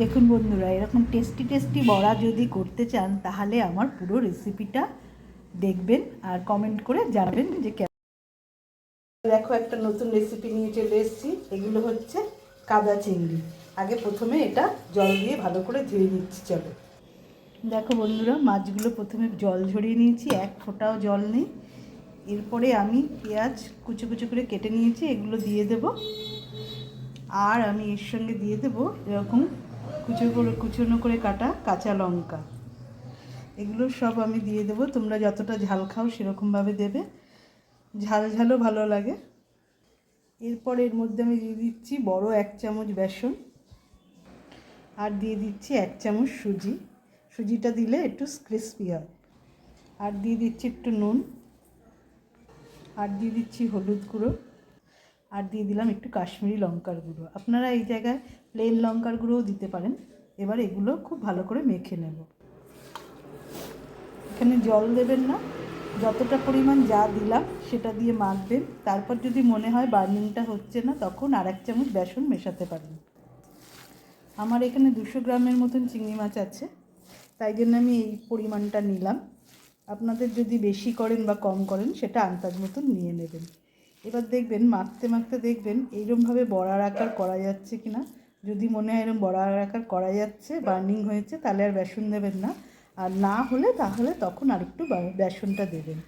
দেখুন বন্ধুরা, এরকম টেস্টি টেস্টি বড়া যদি করতে চান, তাহলে আমার পুরো রেসিপিটা দেখবেন আর কমেন্ট করে জানাবেন যে দেখো, একটা নতুন রেসিপি নিয়ে চলে এসেছি। এগুলো হচ্ছে কাদা চিংড়ি। আগে প্রথমে এটা জল দিয়ে ভালো করে ধুয়ে নিচ্ছি, চলো। দেখো বন্ধুরা, মাছগুলো প্রথমে জল ঝরিয়ে নিয়েছি, এক ফোঁটাও জল নেই। এরপরে আমি পেঁয়াজ কুচো কুচো করে কেটে নিয়েছি, এগুলো দিয়ে দেব। আর আমি এর সঙ্গে দিয়ে দেব এরকম কুচো করে কুচনো করে কাটা কাঁচা লঙ্কা। এগুলো সব আমি দিয়ে দেবো। তোমরা যতটা ঝাল খাও সেরকমভাবে দেবে। ঝাল ঝালও ভালো লাগে। এরপর এর মধ্যে আমি দিয়ে দিচ্ছি বড় এক চামচ বেসন। আর দিয়ে দিচ্ছি এক চামচ সুজি। সুজিটা দিলে একটু ক্রিস্পি হয়। আর দিয়ে দিচ্ছি একটু নুন। আর দিয়ে দিচ্ছি হলুদ গুঁড়ো। আর দিয়ে দিলাম একটু কাশ্মীরি লঙ্কার গুঁড়ো। আপনারা এই জায়গায় প্লেন লঙ্কার গুঁড়োও দিতে পারেন। এবার এগুলো খুব ভালো করে মেখে নেব। এখানে জল দেবেন না। যতটা পরিমাণ যা দিলাম সেটা দিয়ে মাখবেন। তারপর যদি মনে হয় বার্নিংটা হচ্ছে না, তখন আর এক চামচ বেসন মেশাতে পারেন। আমার এখানে দুশো গ্রামের মতন চিংড়ি মাছ আছে। তাই জন্য আমি এই পরিমাণটা নিলাম। আপনাদের যদি বেশি করেন বা কম করেন, সেটা আন্দাজ মতন নিয়ে নেবেন। এবার দেখবেন, মাখতে মাখতে দেখবেন এইরমভাবে বড়ার আকার করা যাচ্ছে কি না যদি মনে হয় এরম বড়ার আকার করা যাচ্ছে, বার্নিং হয়েছে, তাহলে আর বেসন দেবেন না। আর না হলে, তাহলে তখন আরেকটু বেসনটা দেবেন।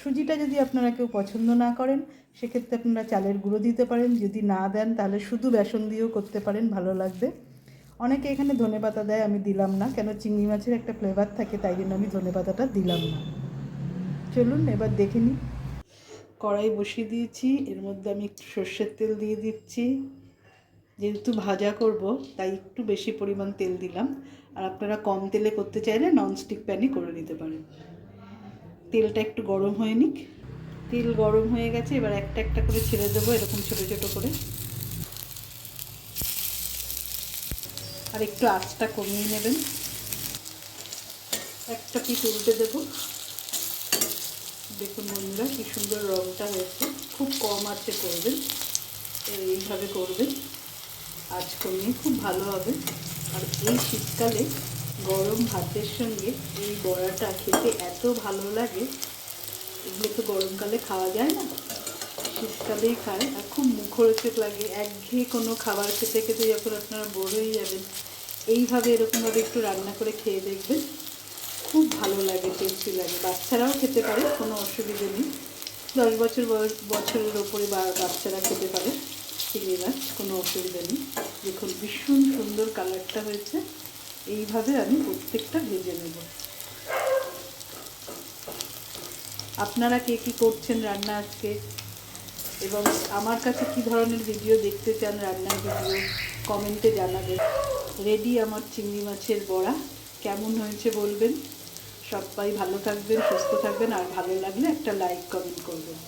সুজিটা যদি আপনারা কেউ পছন্দ না করেন, সেক্ষেত্রে আপনারা চালের গুঁড়ো দিতে পারেন। যদি না দেন, তাহলে শুধু বেসন দিয়েও করতে পারেন, ভালো লাগবে। অনেকে এখানে ধনে পাতা দেয়, আমি দিলাম না, কেন চিংড়ি মাছের একটা ফ্লেভার থাকে, তাই জন্য আমি ধনে পাতাটা দিলাম না। চলুন, এবার দেখে নিই। কড়াই বসিয়ে দিয়েছি। এর মধ্যে আমি একটু সর্ষের তেল দিয়ে দিচ্ছি। যেহেতু ভাজা করব, তাই একটু বেশি পরিমাণ তেল দিলাম। আর আপনারা কম তেলে করতে চাইলে ননস্টিক প্যানই করে নিতে পারেন। তেলটা একটু গরম হয়ে নিক। তেল গরম হয়ে গেছে, এবার একটা একটা করে ছেড়ে দেবো এরকম ছোটো ছোটো করে। আর একটু আঁচটা কমিয়ে নেবেন। একটা পিস উল্টে দেবো। দেখুন বন্ধুরা, কি সুন্দর রংটা হয়েছে। খুব কম আছে করবেন। এইভাবে করবেন। আজ কমিয়ে খুব ভালো হবে। আর এই শীতকালে গরম ভাতের সঙ্গে এই বড়াটা খেতে এত ভালো লাগে। এগুলো তো গরমকালে খাওয়া যায় না। শীতকালেই খায়। আর খুব মুখরোচক লাগে। একঘেয়ে কোনো খাবার খেতে খেতে যখন আপনারা বোর হয়ে যাবেন, এইভাবে এরকমভাবে একটু রান্না করে খেয়ে দেখবেন। খুব ভালো লাগে টেস্টি লাগে। বাচ্চারাও খেতে পারে, কোনো অসুবিধে নেই। দশ বছর বছরের ওপরে বাচ্চারা খেতে পারে। চিংড়ি মাছ কোনো অসুবিধা নেই। দেখুন, ভীষণ সুন্দর কালারটা হয়েছে। এইভাবে আমি প্রত্যেকটা ভেজে নেব। আপনারা কে কী করছেন রান্না আজকে? এবং আমার কাছে কি ধরনের ভিডিও দেখতে চান রান্নার ভিডিও কমেন্টে জানাবেন। রেডি আমার চিংড়ি মাছের বড়া। কেমন হয়েছে বলবেন? সবাই ভালো থাকবেন সুস্থ থাকবেন আর ভালো লাগলে একটা লাইক কমেন্ট করবেন।